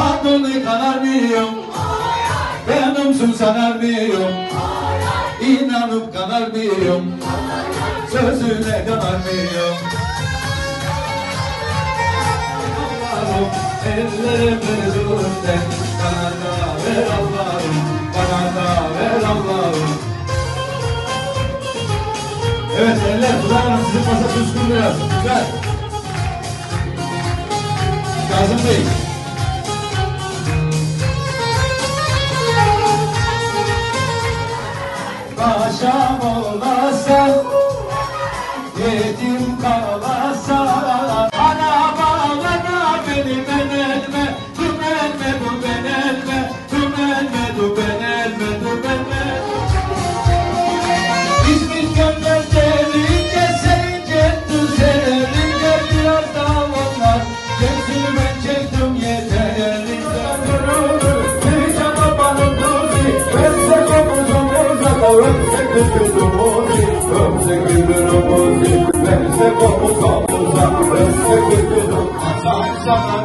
Adını kanar mıyım? Beğenimsin sanar mıyım? İnanıp kanar mıyım? Sözüne kanar mıyım? Allah'ım ellerimi zürden Bana da ver Allah'ım Bana da ver Allah'ım Evet eller kulağına sizin masa suskun biraz Güzel Kazım Bey Paşam olmasa Yedim Verse küküdümüzü Verse komuzumuza Verse küküdümüzü Sana sana kaldı